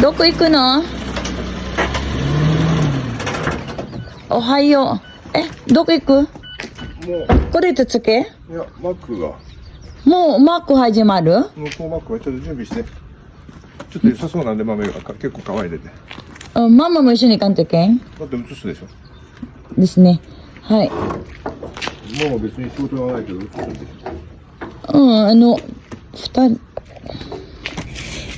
どこ行くの？おはよう。え、どこ行く？もう、これでつけ？いや、マックが、もうマーク始まる？向こうマックはちょっと準備して。ちょっと良さそうなんで、豆がか結構乾いてて。うん、ママも一緒に行かんといけん？だって映すでしょ。ですね。はい。もう別に仕事はないけど、映すんでし Mm, ano, futan.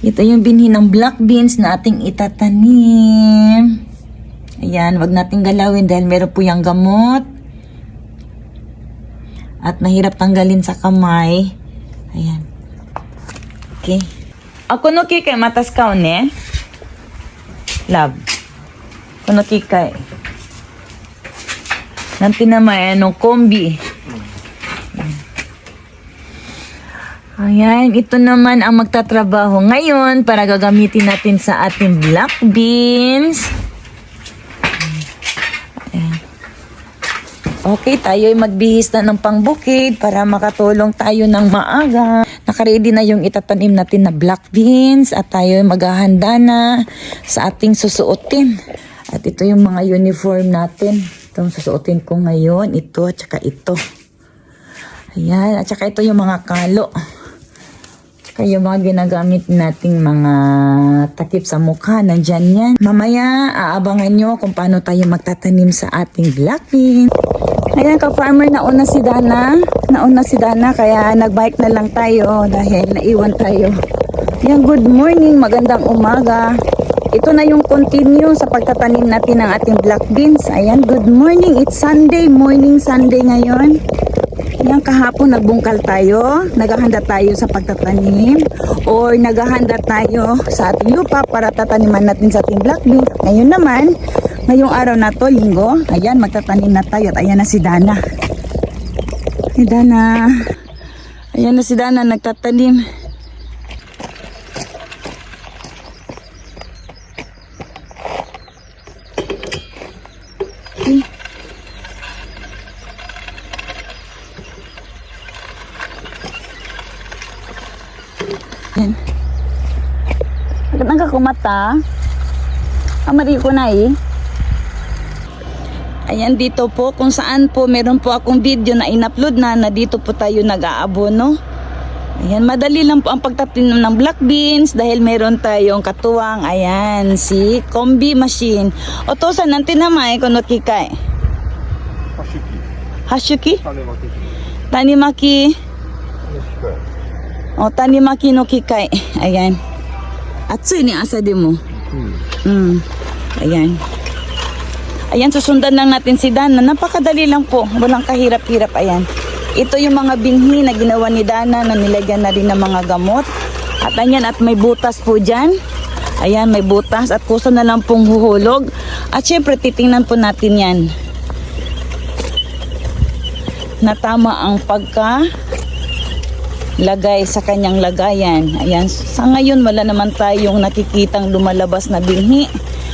Ito yung binhi ng black beans na ating itatanim. Ayan, wag nating galawin dahil meron po yung gamot. At mahirap tanggalin sa kamay. Ayan. Okay. Ako no kikay matas ka ne? Love. Kuno kikay. Nanti naman, ano, kombi. Ayan, ito naman ang magtatrabaho ngayon para gagamitin natin sa ating black beans. Ayan. Okay, tayo ay magbihis na ng pangbukid para makatulong tayo ng maaga. Nakaready na yung itatanim natin na black beans at tayo ay maghahanda na sa ating susuotin. At ito yung mga uniform natin. Itong susuotin ko ngayon, ito at saka ito. Ayan, at saka ito yung mga kalo. Kaya mga ginagamit nating mga takip sa mukha, nandyan yan. Mamaya, aabangan nyo kung paano tayo magtatanim sa ating black bean. Ayan ka-farmer, nauna si Dana. Nauna si Dana, kaya nagbike na lang tayo dahil naiwan tayo. Yan, good morning, magandang umaga. Ito na yung continue sa pagtatanim natin ng ating black beans. Ayan, good morning. It's Sunday, morning Sunday ngayon. Kahapon nagbungkal tayo, naghahanda tayo sa pagtatanim or naghahanda tayo sa ating lupa para tataniman natin sa ating black bean. Ngayon naman, ngayong araw na to, linggo, ayan, magtatanim na tayo at ayan na si Dana. Si Dana. Ayan na si Dana, nagtatanim. Yan. Ang kakumata. Amari ko na eh. Ayan dito po kung saan po meron po akong video na inupload na na dito po tayo nag-aabono. Ayan, madali lang po ang pagtatanim ng black beans dahil meron tayong katuwang, ayan, si combi machine. O to, saan ang tinamay kung nakikay? Hashuki. Hashuki? Tanimaki. Tanimaki. 機械。 O, tanimaki no kikai. Ayan. Atsui ni asa di mo. うん。 Mm. Ayan. Ayan, susundan lang natin si Dana. Napakadali lang po. Walang kahirap-hirap. Ayan. Ito yung mga binhi na ginawa ni Dana na nilagyan na rin ng mga gamot. At ayan, at may butas po dyan. Ayan, may butas. At kusa na lang pong huhulog. At syempre, titingnan po natin yan. Na tama ang pagka lagay sa kanyang lagayan. Ayan, sa ngayon wala naman tayong nakikitang lumalabas na binhi.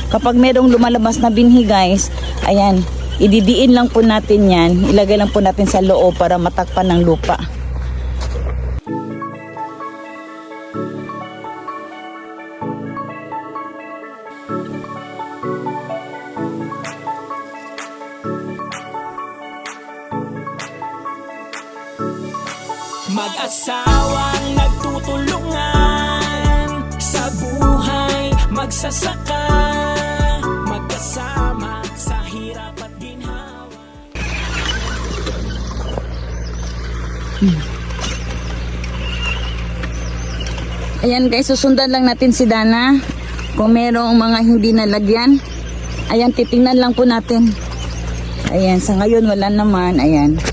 Kapag merong lumalabas na binhi guys, ayan, ididiin lang po natin yan. Ilagay lang po natin sa loob para matakpan ng lupa. Mag-asawang nagtutulungan Sa buhay magsasaka Magkasama sa hirap at ginhawa Ayan guys, susundan lang natin si Dana. Kung merong mga hindi nalagyan. Ayan, titingnan lang po natin. Ayan, sa ngayon wala naman. Ayan.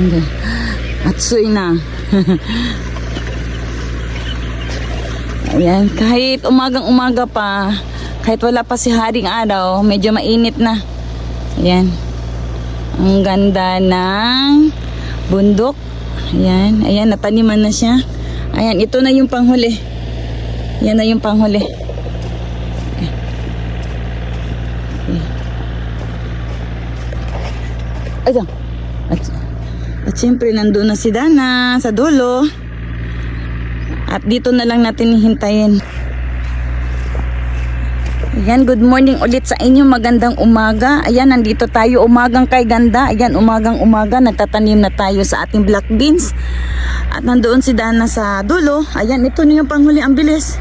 Hindi. Atsuy na. Ayan, kahit umagang umaga pa, kahit wala pa si Haring Araw, medyo mainit na. Ayan. Ang ganda ng bundok. Ayan, ayan, nataniman na siya. Ayan, ito na yung panghuli. Yan na yung panghuli. Ayan. At, at syempre, nandun na si Dana sa dulo. At dito na lang natin hihintayin. Ayan, good morning ulit sa inyo. Magandang umaga. Ayan, nandito tayo umagang kay ganda. Ayan, umagang umaga. Nagtatanim na tayo sa ating black beans. At nandoon si Dana sa dulo. Ayan, ito na yung panghuli. Ang bilis.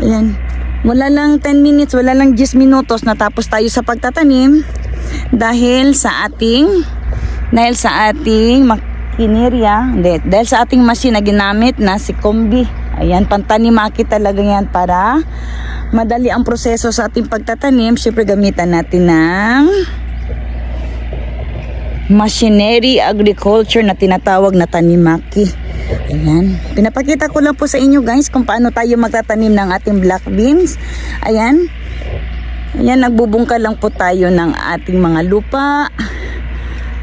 Ayan. Wala lang 10 minutes, wala lang 10 minutos natapos tayo sa pagtatanim dahil sa ating dahil sa ating makinerya, hindi, dahil sa ating machine na ginamit na si Kombi. Ayan, pantanimaki talaga yan para madali ang proseso sa ating pagtatanim. Siyempre gamitan natin ng machinery agriculture na tinatawag na tanimaki. Ayan. Pinapakita ko lang po sa inyo guys kung paano tayo magtatanim ng ating black beans. Ayan. Ayan, nagbubungkal lang po tayo ng ating mga lupa.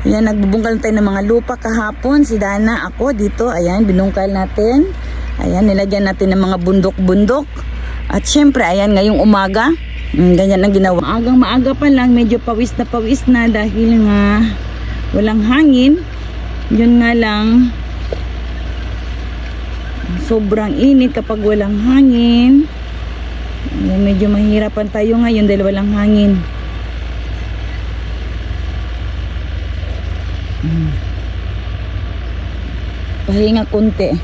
Ayan, nagbubungkal tayo ng mga lupa kahapon. Si Dana, ako dito. Ayan, binungkal natin. Ayan, nilagyan natin ng mga bundok-bundok. At syempre, ayan, ngayong umaga. mm, Ganyan ang ginawa. Maagang maaga pa lang, medyo pawis na pawis na dahil nga walang hangin. Yun nga lang, sobrang init kapag walang hangin. Ayan, medyo mahirapan tayo ngayon dahil walang hangin. Mm. Pahinga konti.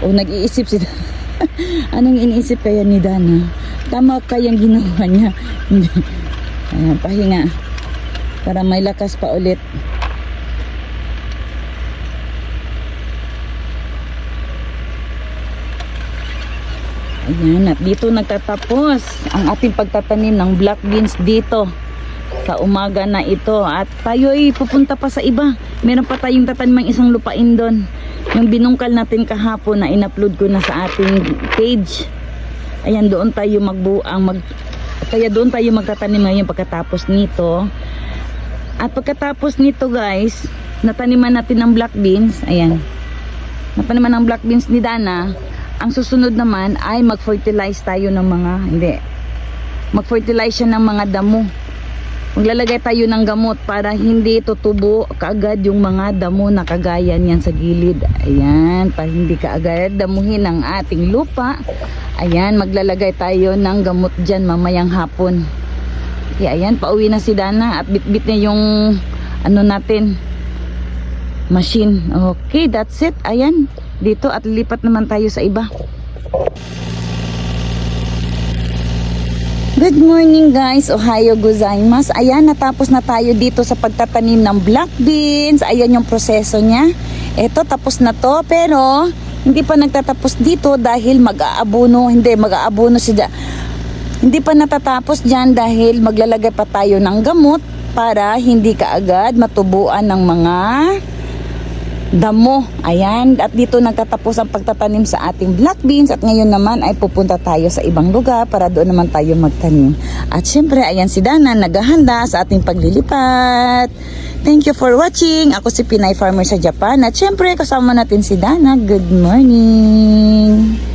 O nag-iisip si. Anong iniisip kaya ni Dana? Tama kayang ginawa niya. Ayan, pahinga. Para may lakas pa ulit. Ayan, at dito nagtatapos ang ating pagtatanim ng black beans dito sa umaga na ito. At tayo ay pupunta pa sa iba. Meron pa tayong tatanim ng isang lupain doon. Yung binungkal natin kahapon na in-upload ko na sa ating page. Ayan, doon tayo magbuang mag kaya doon tayo magtatanim ngayon pagkatapos nito. At pagkatapos nito guys, nataniman natin ng black beans. Ayan. Nataniman ng black beans ni Dana. Ang susunod naman ay mag-fertilize tayo ng mga, hindi, mag-fertilize siya ng mga damo. Maglalagay tayo ng gamot para hindi tutubo kaagad yung mga damo na kagaya niyan sa gilid. Ayan, para hindi kaagad damuhin ang ating lupa. Ayan, maglalagay tayo ng gamot dyan mamayang hapon. Kaya ayan, pauwi na si Dana at bitbit niya yung ano natin, machine. Okay, that's it. Ayan, dito at lipat naman tayo sa iba. Good morning guys, Ohio gozaimasu. Ayan, natapos na tayo dito sa pagtatanim ng black beans. Ayan yung proseso niya. Ito, tapos na to. Pero, hindi pa nagtatapos dito dahil mag-aabuno. Hindi, mag-aabuno siya. Hindi pa natatapos dyan dahil maglalagay pa tayo ng gamot para hindi kaagad matubuan ng mga damo. Ayan, at dito nagtatapos ang pagtatanim sa ating black beans at ngayon naman ay pupunta tayo sa ibang lugar para doon naman tayo magtanim. At syempre, ayan si Dana naghahanda sa ating paglilipat. Thank you for watching. Ako si Pinay Farmer sa Japan at syempre kasama natin si Dana. Good morning.